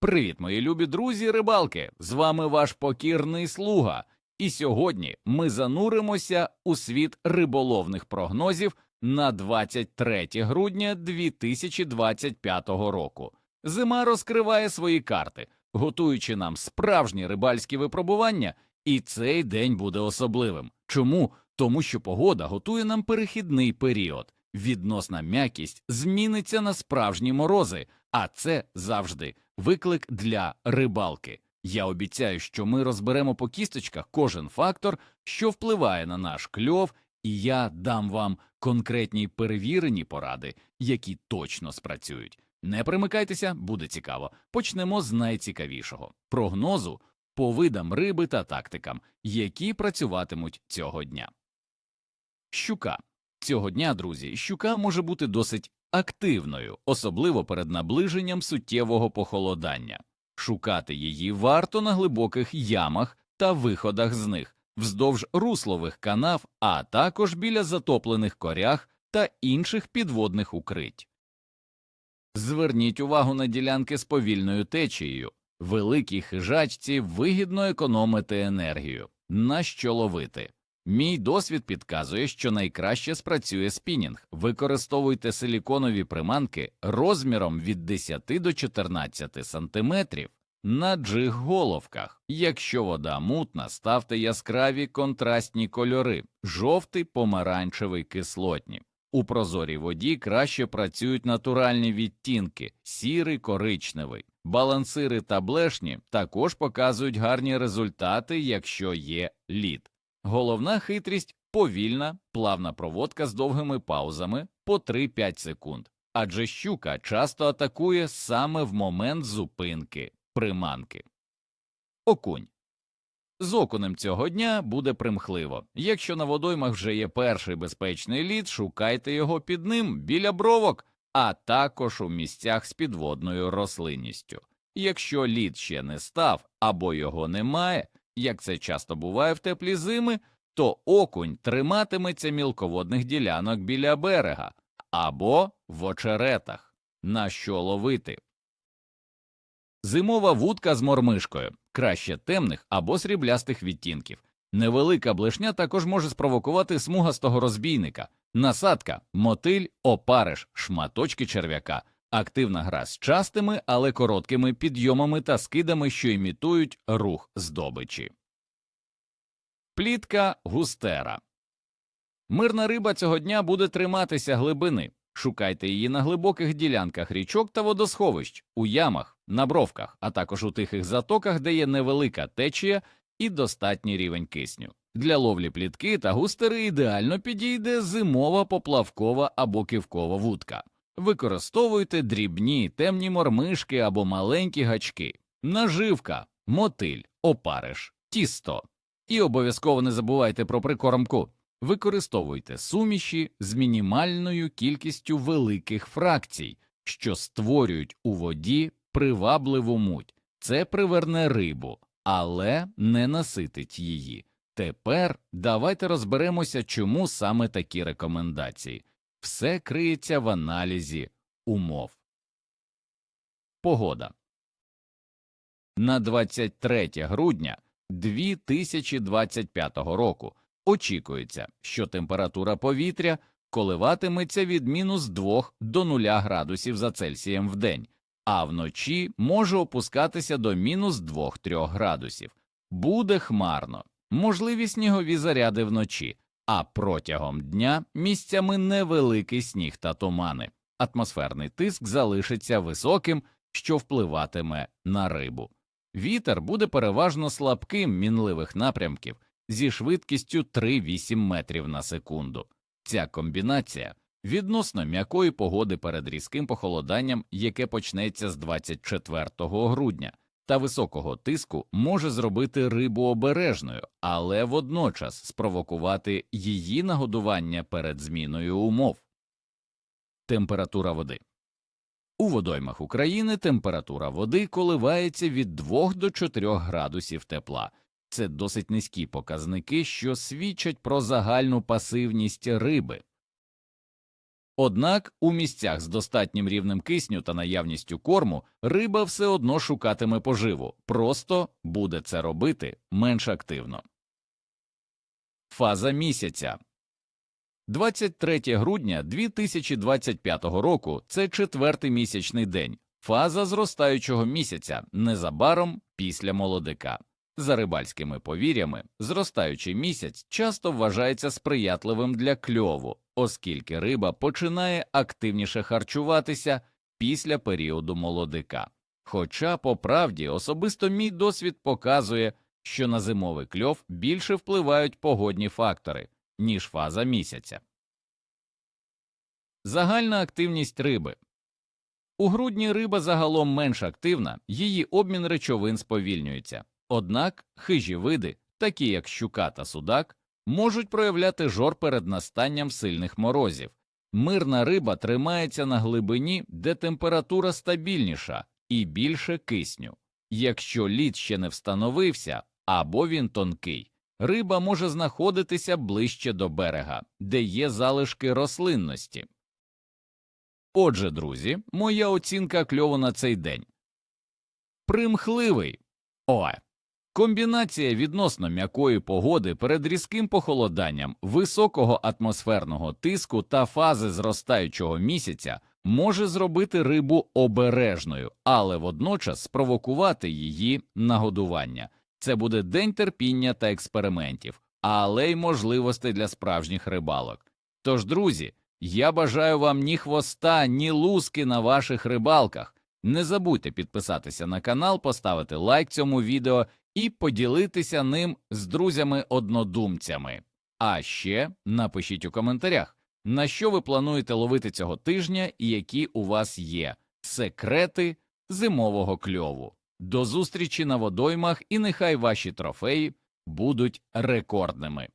Привіт, мої любі друзі рибалки! З вами ваш покірний слуга. І сьогодні ми зануримося у світ риболовних прогнозів на 23 грудня 2025 року. Зима розкриває свої карти, готуючи нам справжні рибальські випробування, і цей день буде особливим. Чому? Тому що погода готує нам перехідний період. Відносна м'якість зміниться на справжні морози, а це завжди виклик для рибалки. Я обіцяю, що ми розберемо по кісточках кожен фактор, що впливає на наш кльов, і я дам вам конкретні перевірені поради, які точно спрацюють. Не примикайтеся, буде цікаво. Почнемо з найцікавішого прогнозу по видам риби та тактикам, які працюватимуть цього дня. Щука цього дня, друзі, щука може бути досить активною, особливо перед наближенням суттєвого похолодання. Шукати її варто на глибоких ямах та виходах з них, вздовж руслових канав, а також біля затоплених корях та інших підводних укрить. Зверніть увагу на ділянки з повільною течією. Великій хижачці вигідно економити енергію. На що ловити? Мій досвід підказує, що найкраще спрацює спінінг. Використовуйте силіконові приманки розміром від 10 до 14 сантиметрів на джиг-головках. Якщо вода мутна, ставте яскраві контрастні кольори жовтий, помаранчевий, кислотні. У прозорій воді краще працюють натуральні відтінки сірий, коричневий. Балансири та блешні також показують гарні результати, якщо є лід. Головна хитрість повільна, плавна проводка з довгими паузами по 3-5 секунд, адже щука часто атакує саме в момент зупинки приманки. Окунь. З окунем цього дня буде примхливо. Якщо на водоймах вже є перший безпечний лід, шукайте його під ним біля бровок, а також у місцях з підводною рослинністю. Якщо лід ще не став або його немає, як це часто буває в теплі зими, то окунь триматиметься мілководних ділянок біля берега або в очеретах. На що ловити? Зимова вудка з мормишкою, краще темних або сріблястих відтінків. Невелика блешня також може спровокувати смугастого розбійника, насадка, мотиль, опариш, шматочки черв'яка, активна гра з частими, але короткими підйомами та скидами, що імітують рух здобичі. Плітка густера. Мирна риба цього дня буде триматися глибини. Шукайте її на глибоких ділянках річок та водосховищ, у ямах, на бровках, а також у тихих затоках, де є невелика течія і достатній рівень кисню. Для ловлі плітки та густери ідеально підійде зимова поплавкова або кивкова вудка. Використовуйте дрібні темні мормишки або маленькі гачки, наживка, мотиль, опариш, тісто. І обов'язково не забувайте про прикормку. Використовуйте суміші з мінімальною кількістю великих фракцій, що створюють у воді привабливу муть. Це приверне рибу, але не наситить її. Тепер давайте розберемося, чому саме такі рекомендації. Все криється в аналізі умов. Погода на 23 грудня 2025 року очікується, що температура повітря коливатиметься від мінус 2 до 0 градусів за Цельсієм в день, а вночі може опускатися до мінус 2-3 градусів. Буде хмарно, можливі снігові заряди вночі, а протягом дня місцями невеликий сніг та тумани. Атмосферний тиск залишиться високим, що впливатиме на рибу. Вітер буде переважно слабким мінливих напрямків зі швидкістю 3-8 метрів на секунду. Ця комбінація відносно м'якої погоди перед різким похолоданням, яке почнеться з 24 грудня, та високого тиску може зробити рибу обережною, але водночас спровокувати її нагодування перед зміною умов. Температура води у водоймах України температура води коливається від 2 до 4 градусів тепла. Це досить низькі показники, що свідчать про загальну пасивність риби. Однак у місцях з достатнім рівнем кисню та наявністю корму риба все одно шукатиме поживу, просто буде це робити менш активно. Фаза місяця 23 грудня 2025 року це четвертий місячний день, фаза зростаючого місяця незабаром після молодика. За рибальськими повір'ями, зростаючий місяць часто вважається сприятливим для кльову, оскільки риба починає активніше харчуватися після періоду молодика. Хоча, по правді, особисто мій досвід показує, що на зимовий кльов більше впливають погодні фактори, ніж фаза місяця. Загальна активність риби у грудні риба загалом менш активна, її обмін речовин сповільнюється. Однак хижі види, такі як щука та судак, можуть проявляти жор перед настанням сильних морозів. Мирна риба тримається на глибині, де температура стабільніша і більше кисню. Якщо лід ще не встановився або він тонкий, риба може знаходитися ближче до берега, де є залишки рослинності. Отже, друзі, моя оцінка кльову на цей день. Примхливий. О. Комбінація відносно м'якої погоди перед різким похолоданням, високого атмосферного тиску та фази зростаючого місяця може зробити рибу обережною, але водночас спровокувати її на годування. Це буде день терпіння та експериментів, але й можливостей для справжніх рибалок. Тож, друзі, я бажаю вам ні хвоста, ні луски на ваших рибалках. Не забудьте підписатися на канал, поставити лайк цьому відео і поділитися ним з друзями-однодумцями. А ще напишіть у коментарях, на що ви плануєте ловити цього тижня і які у вас є секрети зимового кльову. До зустрічі на водоймах, і нехай ваші трофеї будуть рекордними.